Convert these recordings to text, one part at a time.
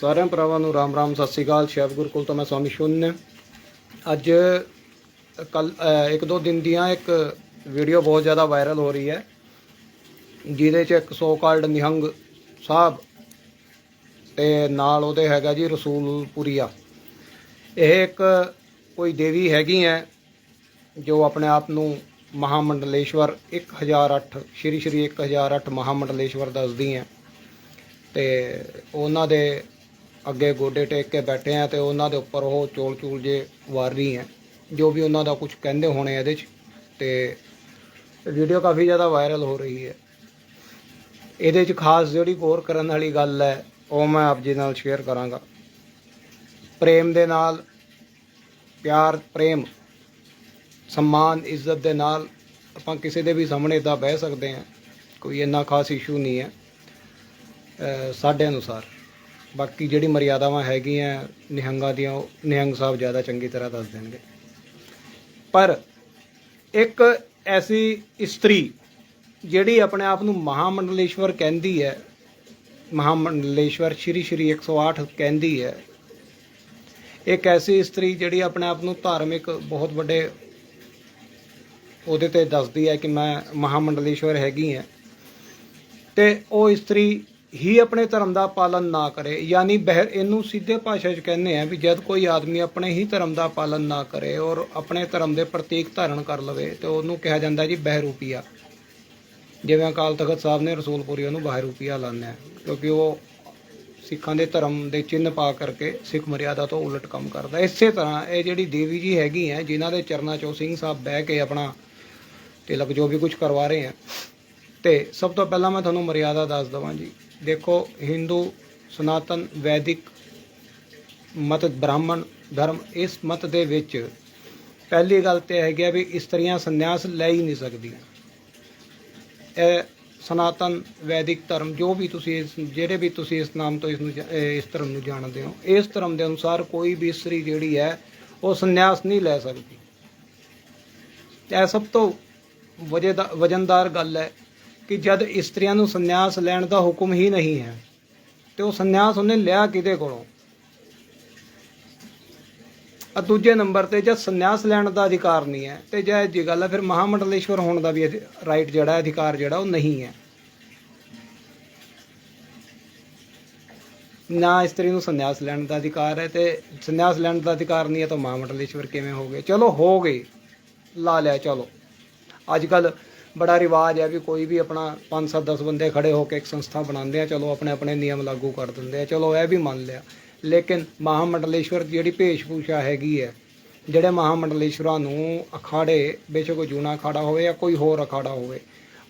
ਸਾਰਿਆਂ ਭਰਾਵਾਂ ਨੂੰ ਰਾਮ ਰਾਮ, ਸਤਿ ਸ੍ਰੀ ਅਕਾਲ। ਸ਼ੈਵ ਗੁਰਕੁਲ ਤੋਂ ਮੈਂ ਸਵਾਮੀ ਸ਼ੂਨ। ਅੱਜ, ਕੱਲ ਇੱਕ ਦੋ ਦਿਨ ਦੀਆਂ ਇੱਕ ਵੀਡੀਓ ਬਹੁਤ ਜ਼ਿਆਦਾ ਵਾਇਰਲ ਹੋ ਰਹੀ ਹੈ। ਜਿਹਦੇ 'ਚ ਇੱਕ ਸੋ ਕਾਲਡ ਨਿਹੰਗ ਸਾਹਿਬ ਤੇ ਨਾਲ ਉਹਦੇ ਹੈਗਾ ਜੀ ਰਸੂਲਪੁਰੀਆ। ਇਹ ਇੱਕ ਕੋਈ ਦੇਵੀ ਹੈਗੀ ਹੈ, ਜੋ ਆਪਣੇ ਆਪ ਨੂੰ ਮਹਾਮੰਡਲੇਸ਼ਵਰ 1008 ਸ਼੍ਰੀ ਸ਼੍ਰੀ 1008 ਮਹਾਮੰਡਲੇਸ਼ਵਰ ਦੱਸਦੀ ਹੈ। ਤੇ ਉਹਨਾਂ ਦੇ ਅੱਗੇ ਗੋਡੇ ਟੇਕ ਕੇ ਬੈਠੇ ਆ ਤੇ ਉਹਨਾਂ ਦੇ ਉੱਪਰ ਉਹ ਚੋਲ ਚੂਲ ਜੇ ਵਾਰ ਰਹੀ ਹੈ। ਜੋ ਵੀ ਉਹਨਾਂ ਦਾ ਕੁਝ ਕਹਿੰਦੇ ਹੋਣੇ ਇਹਦੇ 'ਚ। ਤੇ ਵੀਡੀਓ ਕਾਫੀ ਜ਼ਿਆਦਾ ਵਾਇਰਲ ਹੋ ਰਹੀ ਹੈ। ਇਹਦੇ 'ਚ ਖਾਸ ਜਿਹੜੀ ਗੌਰ ਕਰਨ ਵਾਲੀ ਗੱਲ ਹੈ, ਉਹ ਮੈਂ ਆਪ ਜੀ ਨਾਲ ਸ਼ੇਅਰ ਕਰਾਂਗਾ। ਪ੍ਰੇਮ ਦੇ ਨਾਲ, ਪਿਆਰ, ਪ੍ਰੇਮ, ਸਨਮਾਨ, ਇੱਜ਼ਤ ਦੇ ਨਾਲ ਆਪਾਂ ਕਿਸੇ ਦੇ ਵੀ ਸਾਹਮਣੇ ਤਾਂ ਬਹਿ ਸਕਦੇ ਹਾਂ। ਕੋਈ ਇੰਨਾ ਖਾਸ ਇਸ਼ੂ ਨਹੀਂ ਹੈ। ਸਾਡੇ ਅਨੁਸਾਰ। ਬਾਕੀ ਜਿਹੜੀ ਮਰਿਆਦਾਵਾਂ ਹੈਗੀਆਂ ਨਿਹੰਗਾਂ ਦੀਆਂ, ਉਹ ਨਿਹੰਗ ਸਾਹਿਬ ਜ਼ਿਆਦਾ ਚੰਗੀ ਤਰ੍ਹਾਂ ਦੱਸ ਦੇਣਗੇ। ਪਰ ਇੱਕ ਐਸੀ ਇਸਤਰੀ ਜਿਹੜੀ ਆਪਣੇ ਆਪ ਨੂੰ ਮਹਾਮੰਡਲੇਸ਼ਵਰ ਕਹਿੰਦੀ ਹੈ, ਮਹਾਮੰਡਲੇਸ਼ਵਰ ਸ਼੍ਰੀ ਸ਼੍ਰੀ 108 ਕਹਿੰਦੀ ਹੈ, ਇੱਕ ਐਸੀ ਇਸਤਰੀ ਜਿਹੜੀ ਆਪਣੇ ਆਪ ਨੂੰ ਧਾਰਮਿਕ ਬਹੁਤ ਵੱਡੇ ਉਹਦੇ ਤੇ ਦੱਸਦੀ ਹੈ ਕਿ ਮੈਂ ਮਹਾਮੰਡਲੇਸ਼ਵਰ ਹੈਗੀ ਹਾਂ। ਤੇ ਉਹ ਇਸਤਰੀ ਹੀ ਆਪਣੇ ਧਰਮ ਦਾ ਪਾਲਨ ਨਾ ਕਰੇ, ਯਾਨੀ ਬਹਿ ਇਹਨੂੰ ਸਿੱਧੇ ਭਾਸ਼ਾ 'ਚ ਕਹਿੰਦੇ ਆ ਵੀ ਜਦ ਕੋਈ ਆਦਮੀ ਆਪਣੇ ਹੀ ਧਰਮ ਦਾ ਪਾਲਨ ਨਾ ਕਰੇ ਔਰ ਆਪਣੇ ਧਰਮ ਦੇ ਪ੍ਰਤੀਕ ਧਾਰਨ ਕਰ ਲਵੇ, ਤੇ ਉਹਨੂੰ ਕਿਹਾ ਜਾਂਦਾ ਜੀ ਬਹਿਰੂਪੀਆ। ਜਿਵੇਂ ਅਕਾਲ ਤਖਤ ਸਾਹਿਬ ਨੇ ਰਸੂਲਪੁਰੀ ਉਹਨੂੰ ਬਹਿਰੂਪੀਆ ਲਾਉਂਦੇ ਆ, ਕਿਉਂਕਿ ਉਹ ਸਿੱਖਾਂ ਦੇ ਧਰਮ ਦੇ ਚਿੰਨ੍ਹ ਪਾ ਕਰਕੇ ਸਿੱਖ ਮਰਿਆਦਾ ਤੋਂ ਉਲਟ ਕੰਮ ਕਰਦਾ। ਇਸੇ ਤਰ੍ਹਾਂ ਇਹ ਜਿਹੜੀ ਦੇਵੀ ਜੀ ਹੈਗੀ ਹੈ ਜਿਨ੍ਹਾਂ ਦੇ ਚਰਨਾਂ 'ਚੋਂ ਸਿੰਘ ਸਾਹਿਬ ਬਹਿ ਕੇ ਆਪਣਾ ਤਿਲਕ ਜੋ ਵੀ ਕੁਝ ਕਰਵਾ ਰਹੇ ਆ, ਤੇ ਸਭ ਤੋਂ ਪਹਿਲਾਂ ਮੈਂ ਤੁਹਾਨੂੰ ਮਰਿਆਦਾ ਦੱਸ ਦਵਾਂ ਜੀ। ਦੇਖੋ ਹਿੰਦੂ ਸਨਾਤਨ, ਵੈਦਿਕ, ਮਤ ਬ੍ਰਾਹਮਣ, ਧਰਮ, ਇਸ ਮਤ ਦੇ ਵਿੱਚ ਪਹਿਲੀ ਗੱਲ ਤੇ ਹੈਗੀ ਆ ਵੀ ਇਸਤਰੀਆਂ ਸੰਨਿਆਸ ਲੈ ਹੀ ਨਹੀਂ ਸਕਦੀਆਂ। ਇਹ ਸਨਾਤਨ, ਵੈਦਿਕ ਧਰਮ, ਜੋ ਵੀ ਤੁਸੀਂ ਇਸ, ਜਿਹੜੇ ਵੀ ਤੁਸੀਂ ਇਸ ਨਾਮ ਤੋਂ ਇਸ ਨੂੰ ਇਸ ਧਰਮ ਨੂੰ ਜਾਣਦੇ ਹੋ, ਇਸ ਧਰਮ ਦੇ ਅਨੁਸਾਰ ਕੋਈ ਵੀ ਇਸਤਰੀ ਜਿਹੜੀ ਹੈ, ਉਹ ਸੰਨਿਆਸ ਨਹੀਂ ਲੈ ਸਕਦੀ। ਇਹ ਸਭ ਤੋਂ ਵਜੇਦਾ- ਵਜਨਦਾਰ ਗੱਲ ਹੈ। ਕਿ ਜਦ ਇਸਤਰੀਆਂ ਨੂੰ ਸੰਨਿਆਸ ਲੈਣ ਦਾ ਹੁਕਮ ਹੀ ਨਹੀਂ ਹੈ, ਤੇ ਉਹ ਸੰਨਿਆਸ ਉਹਨੇ ਲਿਆ ਕਿਹਦੇ ਕੋਲੋਂ? ਆ ਦੂਜੇ ਨੰਬਰ ਤੇ ਜਦ ਸੰਨਿਆਸ ਲੈਣ ਦਾ ਅਧਿਕਾਰ ਨਹੀਂ ਹੈ, ਤੇ ਜੇ ਜੀ ਗੱਲ ਹੈ, ਫਿਰ ਮਹਾਮੰਡਲੇਸ਼ਵਰ ਹੋਣ ਦਾ ਵੀ ਰਾਈਟ ਜਿਹੜਾ ਅਧਿਕਾਰ ਜਿਹੜਾ ਉਹ ਨਹੀਂ ਹੈ। ਨਾ ਇਸਤਰੀ ਨੂੰ ਸੰਨਿਆਸ ਲੈਣ ਦਾ ਅਧਿਕਾਰ ਹੈ, ਤੇ ਸੰਨਿਆਸ ਲੈਣ ਦਾ ਅਧਿਕਾਰ ਨਹੀਂ ਹੈ ਤਾਂ ਮਹਾਮੰਡਲੇਸ਼ਵਰ ਕਿਵੇਂ ਹੋ ਗਏ? ਚਲੋ ਹੋ ਗਏ, ਲਾ ਲਿਆ, ਚਲੋ। ਅੱਜ ਕੱਲ ਬੜਾ ਰਿਵਾਜ ਹੈ ਵੀ ਕੋਈ ਵੀ ਆਪਣਾ 5 7 10 ਬੰਦੇ ਖੜੇ ਹੋ ਕੇ ਇੱਕ ਸੰਸਥਾ ਬਣਾਉਂਦੇ ਆ, ਚਲੋ ਆਪਣੇ ਆਪਣੇ ਨਿਯਮ ਲਾਗੂ ਕਰ ਦਿੰਦੇ ਆ। ਚਲੋ ਇਹ ਵੀ ਮੰਨ ਲਿਆ। ਲੇਕਿਨ ਮਹਾਮੰਡਲੇਸ਼ਵਰ ਜਿਹੜੀ ਭੇਸ਼-ਭੂਸ਼ਾ ਹੈਗੀ ਹੈ, ਜਿਹੜੇ ਮਹਾਮੰਡਲੇਸ਼ਵਰਾਂ ਨੂੰ ਅਖਾੜੇ ਬੇਸ਼ੱਕ ਜੂਨਾ ਅਖਾੜਾ ਹੋਵੇ ਜਾਂ ਕੋਈ ਹੋਰ ਅਖਾੜਾ ਹੋਵੇ,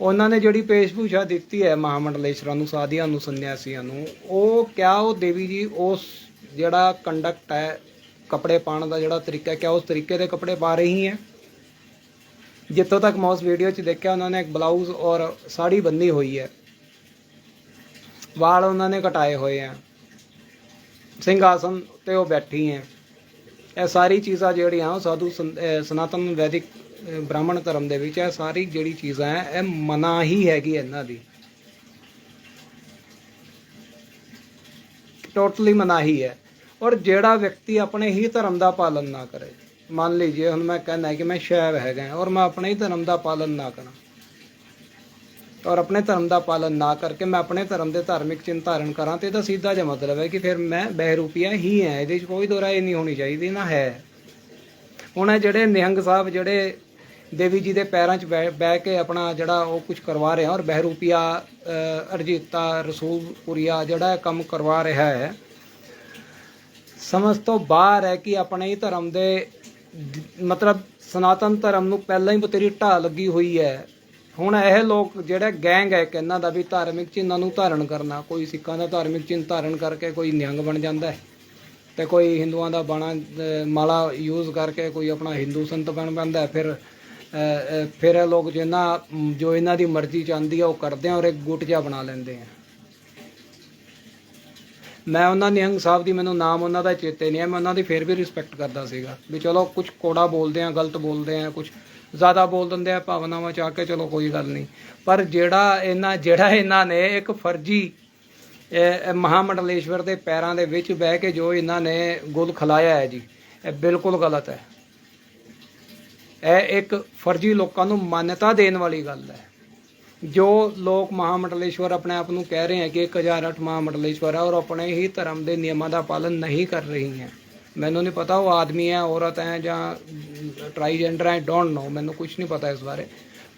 ਉਹਨਾਂ ਨੇ ਜਿਹੜੀ ਭੇਸ਼-ਭੂਸ਼ਾ ਦਿੱਤੀ ਹੈ ਮਹਾਮੰਡਲੇਸ਼ਵਰਾਂ ਨੂੰ, ਸਾਧੀਆਂ ਨੂੰ, ਸੰਨਿਆਸੀਆਂ ਨੂੰ, ਉਹ ਕਿਆ ਉਹ ਦੇਵੀ ਜੀ ਉਸ ਜਿਹੜਾ ਕੰਡਕਟ ਹੈ, ਕੱਪੜੇ ਪਾਉਣ ਦਾ ਜਿਹੜਾ ਤਰੀਕਾ, ਕਿਆ ਉਸ ਤਰੀਕੇ ਦੇ ਕੱਪੜੇ ਪਾ ਰਹੀ ਹੈ? ਜਿੱਥੋਂ ਤੱਕ ਮੈਂ ਉਸ ਵੀਡੀਓ 'ਚ ਦੇਖਿਆ, ਉਹਨਾਂ ਨੇ ਇੱਕ ਬਲਾਊਜ਼ ਔਰ ਸਾੜੀ ਬੰਨੀ ਹੋਈ ਹੈ। ਵਾਲ ਉਹਨਾਂ ਨੇ ਕਟਾਏ ਹੋਏ ਆ। ਸਿੰਘਾਸਨ ਤੇ ਉਹ ਬੈਠੀ ਹੈ। ਇਹ ਸਾਰੀ ਚੀਜ਼ਾਂ ਜਿਹੜੀਆਂ ਉਹ ਸਾਧੂ ਸਨ- ਸਨਾਤਨ ਵੈਦਿਕ ਬ੍ਰਾਹਮਣ ਧਰਮ ਦੇ ਵਿੱਚ ਇਹ ਸਾਰੀ ਜਿਹੜੀ ਚੀਜ਼ਾਂ ਹੈ, ਇਹ ਮਨਾ ਹੀ ਹੈਗੀ ਇਹਨਾਂ ਦੀ। ਟੋਟਲੀ ਮਨਾਹੀ ਹੈ ਔਰ ਜਿਹੜਾ ਵਿਅਕਤੀ ਆਪਣੇ ਹੀ ਧਰਮ ਦਾ ਪਾਲਨ ਨਾ ਕਰੇ ਮੰਨ ਲੀਜੀਏ ਹੁਣ ਮੈਂ ਕਹਿੰਦਾ ਕਿ ਮੈਂ ਸ਼ੈਵ ਹੈਗਾ ਔਰ ਮੈਂ ਆਪਣੇ ਹੀ ਧਰਮ ਦਾ ਪਾਲਨ ਨਾ ਕਰਾਂ। ਔਰ ਆਪਣੇ ਧਰਮ ਦਾ ਪਾਲਨ ਨਾ ਕਰਕੇ ਮੈਂ ਆਪਣੇ ਧਰਮ ਦੇ ਧਾਰਮਿਕ ਚਿੰਨ ਧਾਰਨ ਕਰਾਂ ਤੇ ਇਹਦਾ ਸਿੱਧਾ ਜਿਹਾ ਮਤਲਬ ਹੈ ਕਿ ਫਿਰ ਮੈਂ ਬਹਿਰੂਪੀਆ ਹੀ ਹੈ ਇਹਦੇ ਵਿੱਚ ਕੋਈ ਦੋਰਾਏ ਨਹੀਂ ਹੋਣੀ ਚਾਹੀਦੀ ਨਾ ਹੈ। ਹੁਣ ਇਹ ਜਿਹੜੇ ਨਿਹੰਗ ਸਾਹਿਬ ਜਿਹੜੇ ਦੇਵੀ ਜੀ ਦੇ ਪੈਰਾਂ 'ਚ ਬਹਿ ਬਹਿ ਕੇ ਆਪਣਾ ਜਿਹੜਾ ਉਹ ਕੁਝ ਕਰਵਾ ਰਿਹਾ ਔਰ ਬਹਿਰੂਪੀਆ ਅ, ਅਰਜੀਤਾ ਰਸੂਲਪੁਰੀਆ ਜਿਹੜਾ ਕੰਮ ਕਰਵਾ ਰਿਹਾ ਹੈ ਸਮਝ ਤੋਂ ਬਾਹਰ ਹੈ ਕਿ ਆਪਣੇ ਹੀ ਧਰਮ ਦੇ ਮਤਲਬ ਸਨਾਤਨ ਧਰਮ ਨੂੰ ਪਹਿਲਾਂ ਹੀ ਬਤੇਰੀ ਢਾਹ ਲੱਗੀ ਹੋਈ ਹੈ। ਹੁਣ ਇਹ ਲੋਕ ਜਿਹੜੇ ਗੈਂਗ ਹੈ ਕਿ ਇਹਨਾਂ ਦਾ ਵੀ ਧਾਰਮਿਕ ਚਿੰਨਾਂ ਨੂੰ ਧਾਰਨ ਕਰਨਾ ਕੋਈ ਸਿੱਖਾਂ ਦਾ ਧਾਰਮਿਕ ਚਿੰਨ੍ਹ ਧਾਰਨ ਕਰਕੇ ਕੋਈ ਨਿਹੰਗ ਬਣ ਜਾਂਦਾ ਹੈ ਤੇ ਕੋਈ ਹਿੰਦੂਆਂ ਦਾ ਬਾਣਾ ਅਹ, ਮਾਲਾ ਯੂਜ਼ ਕਰਕੇ ਕੋਈ ਆਪਣਾ ਹਿੰਦੂ ਸੰਤ ਬਣ ਪੈਂਦਾ ਫਿਰ ਫਿਰ ਇਹ ਲੋਕ ਜਿੰਨਾ ਜੋ ਇਹਨਾਂ ਦੀ ਮਰਜ਼ੀ ਚਾਹੁੰਦੀ ਆ ਉਹ ਕਰਦੇ ਆ ਔਰ ਇੱਕ ਗੁੱਟ ਜਿਹਾ ਬਣਾ ਲੈਂਦੇ ਆ। ਮੈਂ ਉਹਨਾਂ ਨਿਹੰਗ ਸਾਹਿਬ ਦੀ ਮੈਨੂੰ ਨਾਮ ਉਹਨਾਂ ਦਾ ਚੇਤੇ ਨਹੀਂ ਹੈ, ਮੈਂ ਉਹਨਾਂ ਦੀ ਫਿਰ ਵੀ ਰਿਸਪੈਕਟ ਕਰਦਾ ਸੀਗਾ ਵੀ ਚਲੋ ਕੁਝ ਕੋੜਾ ਬੋਲਦੇ ਆ ਗਲਤ ਬੋਲਦੇ ਆ ਕੁਝ ਜ਼ਿਆਦਾ ਬੋਲ ਦਿੰਦੇ ਆ, ਭਾਵਨਾਵਾਂ ਚ ਆ ਕੇ ਚਲੋ ਕੋਈ ਗੱਲ ਨਹੀਂ। ਪਰ ਜਿਹੜਾ ਇਹਨਾਂ ਜਿਹੜਾ ਇਹਨਾਂ ਨੇ ਇੱਕ ਫਰਜ਼ੀ ਇਹ ਮਹਾਮੰਡਲੇਸ਼ਵਰ ਦੇ ਪੈਰਾਂ ਦੇ ਵਿੱਚ ਬਹਿ ਕੇ ਜੋ ਇਹਨਾਂ ਨੇ ਗੁਲ ਖਲਾਇਆ ਹੈ ਜੀ, ਇਹ ਬਿਲਕੁਲ ਗਲਤ ਹੈ। ਇਹ ਇੱਕ ਫਰਜ਼ੀ ਲੋਕਾਂ ਨੂੰ ਮਾਨਤਾ ਦੇਣ ਵਾਲੀ ਗੱਲ ਹੈ। ਜੋ ਲੋਕ ਮਹਾਮੰਡਲੇਸ਼ਵਰ ਆਪਣੇ ਆਪ ਨੂੰ ਕਹਿ ਰਹੇ ਹੈ ਕਿ 1008 ਮਹਾਮੰਡਲੇਸ਼ਵਰ ਹੈ ਔਰ ਆਪਣੇ ਹੀ ਧਰਮ ਦੇ ਨਿਯਮਾਂ ਦਾ ਪਾਲਨ ਨਹੀਂ ਕਰ ਰਹੀ ਹੈ। ਮੈਨੂੰ ਨਹੀਂ ਪਤਾ ਉਹ ਆਦਮੀ ਹੈ, ਔਰਤ ਹੈ ਜਾਂ ਟਰਾਈਜੈਂਡਰ ਹੈ ਡੋਂਟ ਨੋ ਮੈਨੂੰ ਕੁਝ ਨਹੀਂ ਪਤਾ ਇਸ ਬਾਰੇ।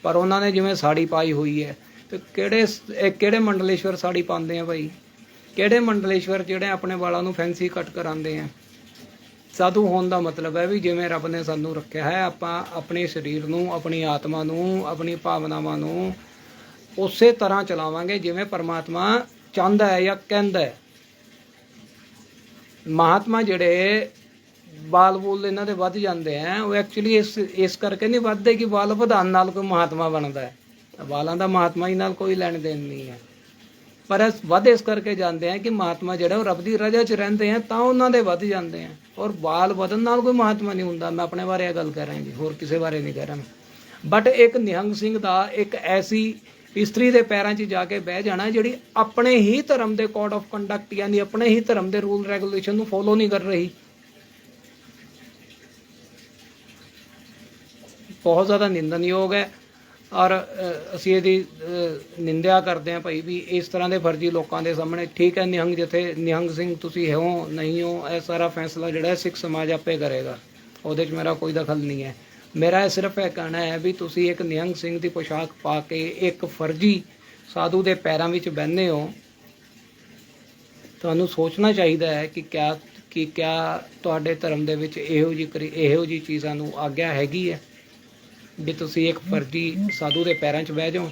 ਪਰ ਉਹਨਾਂ ਨੇ ਜਿਵੇਂ ਸਾੜੀ ਪਾਈ ਹੋਈ ਹੈ, ਤੇ ਕਿਹੜੇ ਕਿਹੜੇ ਮੰਡਲੇਸ਼ਵਰ ਸਾੜੀ ਪਾਉਂਦੇ ਆ ਭਾਈ? ਕਿਹੜੇ ਮੰਡਲੇਸ਼ਵਰ ਜਿਹੜੇ ਆਪਣੇ ਵਾਲਾਂ ਨੂੰ ਫੈਂਸੀ ਕੱਟ ਕਰਾਉਂਦੇ ਆ? ਸਾਧੂ ਹੋਣ ਦਾ ਮਤਲਬ ਹੈ ਵੀ ਜਿਵੇਂ ਰੱਬ ਨੇ ਸਾਨੂੰ ਰੱਖਿਆ ਹੈ, ਆਪਾਂ ਆਪਣੇ ਸਰੀਰ ਨੂੰ, ਆਪਣੀ ਆਤਮਾ ਨੂੰ, ਆਪਣੀ ਭਾਵਨਾਵਾਂ ਨੂੰ ਉਸੇ ਤਰ੍ਹਾਂ ਚਲਾਵਾਂਗੇ ਜਿਵੇਂ ਪਰਮਾਤਮਾ ਚਾਹੁੰਦਾ ਹੈ ਜਾਂ ਕਹਿੰਦਾ ਹੈ। ਮਹਾਤਮਾ ਜਿਹੜੇ ਬਾਲ ਬੋਲ ਇਹਨਾਂ ਦੇ ਵੱਧ ਜਾਂਦੇ ਆ, ਉਹ ਐਕਚੁਅਲੀ ਇਸ ਇਸ ਕਰਕੇ ਨਹੀਂ ਵੱਧਦੇ ਕਿ ਬਾਲ ਵਧਾਉਣ ਨਾਲ ਕੋਈ ਮਹਾਤਮਾ ਬਣਦਾ ਹੈ। ਬਾਲਾਂ ਦਾ ਮਹਾਤਮਾ ਹੀ ਨਾਲ ਕੋਈ ਲੈਣ ਦੇਣ ਨਹੀਂ ਹੈ। ਪਰ ਇਸ, ਵੱਧ ਇਸ ਕਰਕੇ ਜਾਂਦੇ ਆ ਕਿ ਮਹਾਤਮਾ ਜਿਹੜਾ ਉਹ ਰੱਬ ਦੀ ਰਜ਼ਾ 'ਚ ਰਹਿੰਦੇ ਆ, ਤਾਂ ਉਹਨਾਂ ਦੇ ਵੱਧ ਜਾਂਦੇ ਆ। ਔਰ ਬਾਲ ਵਧਣ ਨਾਲ ਕੋਈ ਮਹਾਤਮਾ ਨਹੀਂ ਹੁੰਦਾ। ਮੈਂ ਆਪਣੇ ਬਾਰੇ ਇਹ ਗੱਲ ਕਰ ਰਿਹਾ ਜੀ, ਹੋਰ ਕਿਸੇ ਬਾਰੇ ਨਹੀਂ ਕਹਿ ਰਿਹਾ ਬਟ ਇੱਕ ਨਿਹੰਗ ਸਿੰਘ ਦਾ ਇੱਕ ਐਸੀ ਇਸਤਰੀ ਦੇ ਪੈਰਾਂ 'ਚ ਜਾ ਕੇ ਬਹਿ ਜਾਣਾ, ਜਿਹੜੀ ਆਪਣੇ ਹੀ ਧਰਮ ਦੇ ਕੋਡ ਆਫ ਕੰਡਕਟ ਯਾਨੀ ਆਪਣੇ ਹੀ ਧਰਮ ਦੇ ਰੂਲ ਰੈਗੂਲੇਸ਼ਨ ਨੂੰ ਫੋਲੋ ਨਹੀਂ ਕਰ ਰਹੀ। ਬਹੁਤ ਜ਼ਿਆਦਾ ਨਿੰਦਨਯੋਗ ਹੈ ਔਰ ਅਸੀਂ ਇਹਦੀ ਨਿੰਦਿਆ ਕਰਦੇ ਹਾਂ ਭਾਈ ਵੀ ਇਸ ਤਰ੍ਹਾਂ ਦੇ ਫਰਜ਼ੀ ਲੋਕਾਂ ਦੇ ਸਾਹਮਣੇ। ਠੀਕ ਹੈ ਨਿਹੰਗ ਜਿੱਥੇ, ਨਿਹੰਗ ਸਿੰਘ ਤੁਸੀਂ ਹੋ ਨਹੀਂ ਹੋ, ਇਹ ਸਾਰਾ ਫੈਸਲਾ ਜਿਹੜਾ ਸਿੱਖ ਸਮਾਜ ਆਪੇ ਕਰੇਗਾ। ਉਹਦੇ 'ਚ ਮੇਰਾ ਕੋਈ ਦਖਲ ਨਹੀਂ ਹੈ। ਮੇਰਾ ਇਹ ਸਿਰਫ ਇਹ ਕਹਿਣਾ ਹੈ ਵੀ ਤੁਸੀਂ ਇੱਕ ਨਿਹੰਗ ਸਿੰਘ ਦੀ ਪੋਸ਼ਾਕ ਪਾ ਕੇ ਇੱਕ ਫਰਜ਼ੀ ਸਾਧੂ ਦੇ ਪੈਰਾਂ ਵਿੱਚ ਬਹਿੰਦੇ ਹੋ, ਤੁਹਾਨੂੰ ਸੋਚਣਾ ਚਾਹੀਦਾ ਹੈ ਕਿ ਕਿਆ ਕਿ ਕਿਆ ਤੁਹਾਡੇ ਧਰਮ ਦੇ ਵਿੱਚ ਇਹੋ ਜਿਹੀ ਕਰੀ- ਇਹੋ ਜਿਹੀ ਚੀਜ਼ਾਂ ਨੂੰ ਆਗਿਆ ਹੈਗੀ ਹੈ ਵੀ ਤੁਸੀਂ ਇੱਕ ਫਰਜ਼ੀ ਸਾਧੂ ਦੇ ਪੈਰਾਂ 'ਚ ਬਹਿ ਜਾਓ।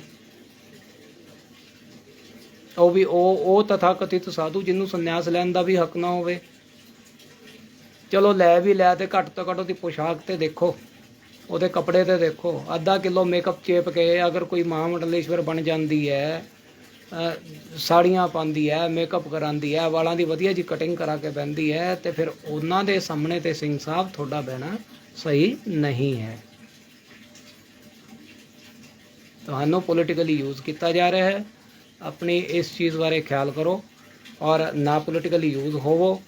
ਉਹ ਵੀ ਉਹ ਉਹ ਤਥਾਕਥਿਤ ਸਾਧੂ ਜਿਹਨੂੰ ਸੰਨਿਆਸ ਲੈਣ ਦਾ ਵੀ ਹੱਕ ਨਾ ਹੋਵੇ। ਚਲੋ ਲੈ ਵੀ ਲੈ ਤੇ ਘੱਟ ਤੋਂ ਘੱਟ ਉਹਦੀ ਪੋਸ਼ਾਕ ਤੇ ਦੇਖੋ। ਉਹਦੇ ਕੱਪੜੇ ਤੇ ਦੇਖੋ, ਅੱਧਾ ਕਿਲੋ ਮੇਕਅਪ ਚੇਪ ਕੇ ਅਗਰ ਕੋਈ ਮਹਾਮੰਡਲੇਸ਼ਵਰ ਬਣ ਜਾਂਦੀ ਹੈ ਸਾੜੀਆਂ ਪਾਉਂਦੀ ਹੈ ਮੇਕਅਪ ਕਰਾਉਂਦੀ ਹੈ, ਵਾਲਾਂ ਦੀ ਵਧੀਆ ਜੀ ਕਟਿੰਗ ਕਰਾ ਕੇ ਬਹਿੰਦੀ ਹੈ, ਤੇ ਫਿਰ ਉਹਨਾਂ ਦੇ ਸਾਹਮਣੇ ਤੇ ਸਿੰਘ ਸਾਹਿਬ ਤੁਹਾਡਾ ਬਹਿਣਾ ਸਹੀ ਨਹੀਂ ਹੈ। ਤੁਹਾਨੂੰ ਪੋਲੀਟੀਕਲੀ ਯੂਜ਼ ਕੀਤਾ ਜਾ ਰਿਹਾ ਹੈ। ਆਪਣੀ ਇਸ ਚੀਜ਼ ਬਾਰੇ ਖਿਆਲ ਕਰੋ ਔਰ ਨਾ ਪੋਲੀਟੀਕਲੀ ਯੂਜ਼ ਹੋਵੋ।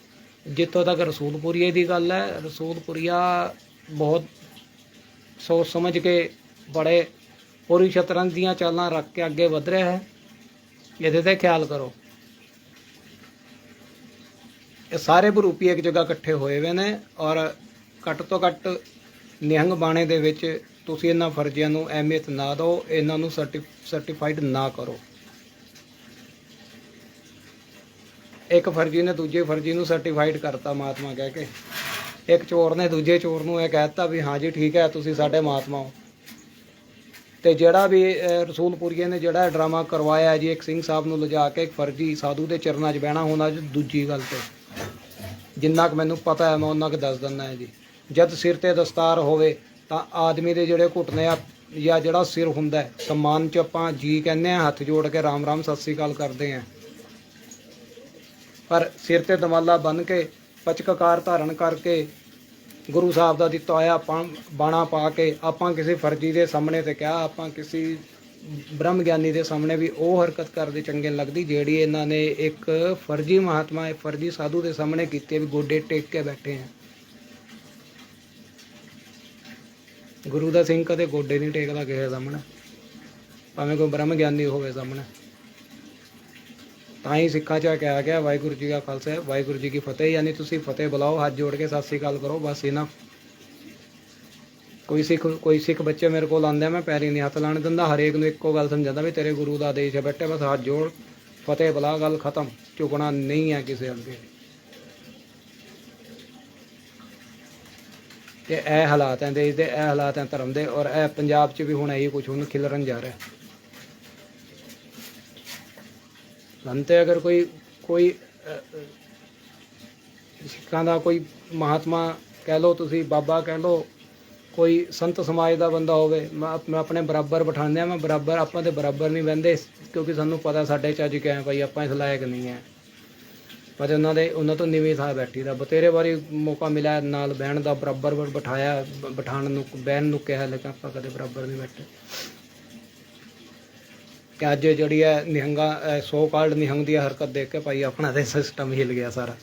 ਜਿੱਥੋਂ ਤੱਕ ਰਸੂਲਪੁਰੀਏ ਦੀ ਗੱਲ ਹੈ, ਰਸੂਲਪੁਰੀਆ ਬਹੁਤ ਸੋਚ ਸਮਝ ਕੇ ਬੜੇ ਪੂਰੀ ਸ਼ਤਰੰਜ ਦੀਆਂ ਚਾਲਾਂ ਰੱਖ ਕੇ ਅੱਗੇ ਵਧ ਰਿਹਾ ਹੈ। ਇਹਦੇ ਤੇ ਖਿਆਲ ਕਰੋ। ਇਹ ਸਾਰੇ ਬਰੂਪੀ ਇੱਕ ਜਗ੍ਹਾ ਇਕੱਠੇ ਹੋਏ ਹੋਏ ਨੇ ਔਰ ਘੱਟ ਤੋਂ ਘੱਟ ਨਿਹੰਗ ਬਾਣੇ ਦੇ ਵਿੱਚ ਤੁਸੀਂ ਇਹਨਾਂ ਫਰਜ਼ੀਆਂ ਨੂੰ ਅਹਿਮੀਅਤ ਨਾ ਦਿਓ, ਇਹਨਾਂ ਨੂੰ ਸਰਟੀਫਾਈਡ ਨਾ ਕਰੋ। ਇੱਕ ਫਰਜ਼ੀ ਨੇ ਦੂਜੇ ਫਰਜ਼ੀ ਨੂੰ ਸਰਟੀਫਾਈਡ ਕਰਤਾ ਮਹਾਤਮਾ ਕਹਿ ਕੇ। ਇੱਕ ਚੋਰ ਨੇ ਦੂਜੇ ਚੋਰ ਨੂੰ ਇਹ ਕਹਿਤਾ ਵੀ ਹਾਂ ਜੀ ਠੀਕ ਹੈ ਤੁਸੀਂ ਸਾਡੇ ਮਹਾਤਮਾ ਹੋ। ਤੇ ਜਿਹੜਾ ਵੀ ਅਹ, ਰਸੂਲਪੁਰੀਏ ਨੇ ਜਿਹੜਾ ਡਰਾਮਾ ਕਰਵਾਇਆ ਜੀ ਇੱਕ ਸਿੰਘ ਸਾਹਿਬ ਨੂੰ ਲਿਜਾ ਕੇ ਇੱਕ ਫਰਜ਼ੀ ਸਾਧੂ ਦੇ ਚਰਨਾਂ 'ਚ ਬਹਿਣਾ ਹੋਣਾ ਜੀ ਦੂਜੀ ਗੱਲ ਤੇ। ਜਿੰਨਾ ਕੁ ਮੈਨੂੰ ਪਤਾ ਹੈ ਮੈਂ ਉਹਨਾਂ ਕੁ ਦੱਸ ਦਿੰਦਾ ਹਾਂ ਜੀ। ਜਦ ਸਿਰ ਤੇ ਦਸਤਾਰ ਹੋਵੇ ਤਾਂ ਆਦਮੀ ਦੇ ਜਿਹੜੇ ਘੁੱਟਨੇ ਆ ਜਾਂ ਜਿਹੜਾ ਸਿਰ ਹੁੰਦਾ ਹੈ, ਸਨਮਾਨ 'ਚ ਆਪਾਂ ਜੀ ਕਹਿੰਦੇ ਆ ਹੱਥ ਜੋੜ ਕੇ ਰਾਮ ਰਾਮ ਸਤਿ ਸ੍ਰੀ ਅਕਾਲ ਕਰਦੇ ਆ ਪਰ ਸਿਰ ਤੇ ਦਮਾਲਾ ਬੰਨ ਕੇ ਪਚਕਕਾਰ ਧਾਰਨ ਕਰਕੇ ਗੁਰੂ ਸਾਹਿਬ ਦਾ ਦਿੱਤਾ ਹੋਇਆ ਆਪਾਂ ਬਾਣਾ ਪਾ ਕੇ ਆਪਾਂ ਕਿਸੇ ਫਰਜ਼ੀ ਦੇ ਸਾਹਮਣੇ ਤੇ ਕਿਹਾ, ਆਪਾਂ ਕਿਸੇ ਬ੍ਰਹਮ ਗਿਆਨੀ ਦੇ ਸਾਹਮਣੇ ਵੀ ਉਹ ਹਰਕਤ ਕਰਦੇ ਚੰਗੇ ਲੱਗਦੀ, ਜਿਹੜੀ ਇਹਨਾਂ ਨੇ ਇੱਕ ਫਰਜ਼ੀ ਮਹਾਤਮਾ, ਇੱਕ ਫਰਜ਼ੀ ਸਾਧੂ ਦੇ ਸਾਹਮਣੇ ਕੀਤੀ ਵੀ ਗੋਡੇ ਟੇਕ ਕੇ ਬੈਠੇ ਆ ਗੁਰੂ ਦਾ ਸਿੰਘ ਕਦੇ ਗੋਡੇ ਨਹੀਂ ਟੇਕਦਾ ਕਿਸੇ ਸਾਹਮਣੇ, ਭਾਵੇਂ ਕੋਈ ਬ੍ਰਹਮ ਗਿਆਨੀ ਹੋਵੇ ਸਾਹਮਣੇ। ਤਾਂ ਹੀ ਸਿੱਖਾਂ 'ਚ ਕਿਹਾ ਗਿਆ। ਵਾਹਿਗੁਰੂ ਜੀ ਕਾ ਖਾਲਸਾ, ਵਾਹਿਗੁਰੂ ਜੀ ਕੀ ਫਤਿਹ। ਯਾਨੀ ਤੁਸੀਂ ਫਤਿਹ ਬੁਲਾਓ, ਹੱਥ ਜੋੜ ਕੇ ਸਤਿ ਸ੍ਰੀ ਅਕਾਲ ਕਰੋ, ਬਸ ਇਹਨਾਂ ਕੋਈ ਸਿੱਖ ਕੋਈ ਸਿੱਖ ਬੱਚੇ ਮੇਰੇ ਕੋਲ ਆਉਂਦੇ ਆ, ਮੈਂ ਪੈਰੀ ਨਹੀਂ ਹੱਥ ਲਾਣ ਦਿੰਦਾ। ਹਰੇਕ ਨੂੰ ਇੱਕੋ ਗੱਲ ਸਮਝਾਉਂਦਾ ਵੀ ਤੇਰੇ ਗੁਰੂ ਦਾ ਆਦੇਸ਼ ਹੈ, ਬੈਠੇ ਬਸ ਹੱਥ ਜੋੜ। ਫਤਿਹ ਬੁਲਾ, ਗੱਲ ਖਤਮ। ਝੁਕਣਾ ਨਹੀਂ ਹੈ ਕਿਸੇ ਅੱਗੇ। ਤੇ ਇਹ ਹਾਲਾਤ ਹੈ, ਦੇਸ਼ ਦੇ ਇਹ ਹਾਲਾਤ ਹੈ, ਧਰਮ ਦੇ। ਔਰ ਇਹ ਪੰਜਾਬ 'ਚ ਵੀ ਹੁਣ ਇਹੀ ਕੁਝ ਹੁਣ ਖਿਲਰਨ ਜਾ ਰਿਹਾ। ਸੰਤੇ ਅਗਰ ਕੋਈ ਕੋਈ ਸਿੱਖਾਂ ਦਾ ਕੋਈ ਮਹਾਤਮਾ ਕਹਿ ਲਓ, ਤੁਸੀਂ ਬਾਬਾ ਕਹਿ ਲਓ, ਕੋਈ ਸੰਤ ਸਮਾਜ ਦਾ ਬੰਦਾ ਹੋਵੇ, ਮੈਂ ਮੈਂ ਆਪਣੇ ਬਰਾਬਰ ਬਿਠਾਉਂਦੇ ਆ ਮੈਂ ਬਰਾਬਰ, ਆਪਾਂ ਦੇ ਬਰਾਬਰ ਨਹੀਂ ਬਹਿੰਦੇ, ਕਿਉਂਕਿ ਸਾਨੂੰ ਪਤਾ ਸਾਡੇ ਚ ਅੱਜ ਕਿਵੇਂ ਭਾਈ, ਆਪਾਂ ਇਸ ਲਾਇਕ ਨਹੀਂ ਹੈ। ਪਰ ਉਹਨਾਂ ਦੇ, ਉਹਨਾਂ ਤੋਂ ਨੀਵੀਂ ਥਾਂ ਬੈਠੀ ਦਾ ਬਤੇਰੇ ਵਾਰੀ ਮੌਕਾ ਮਿਲਿਆ ਨਾਲ ਬਹਿਣ ਦਾ, ਬਰਾਬਰ ਬਿਠਾਇਆ ਬ- ਬਿਠਾਉਣ ਨੂੰ, ਬਹਿਣ ਨੂੰ ਕਿਹਾ, ਲੇਕਿਨ ਆਪਾਂ ਕਦੇ ਬਰਾਬਰ ਨਹੀਂ ਬੈਠੇ। ਕਿ ਅੱਜ ਜਿਹੜੀ ਹੈ ਨਿਹੰਗਾ ਸੋ ਕਾਲਡ ਨਿਹੰਗ ਦੀ ਹਰਕਤ ਦੇਖ ਕੇ ਭਾਈ ਆਪਣਾ ਤੇ ਸਿਸਟਮ ਹਿਲ ਗਿਆ ਸਾਰਾ।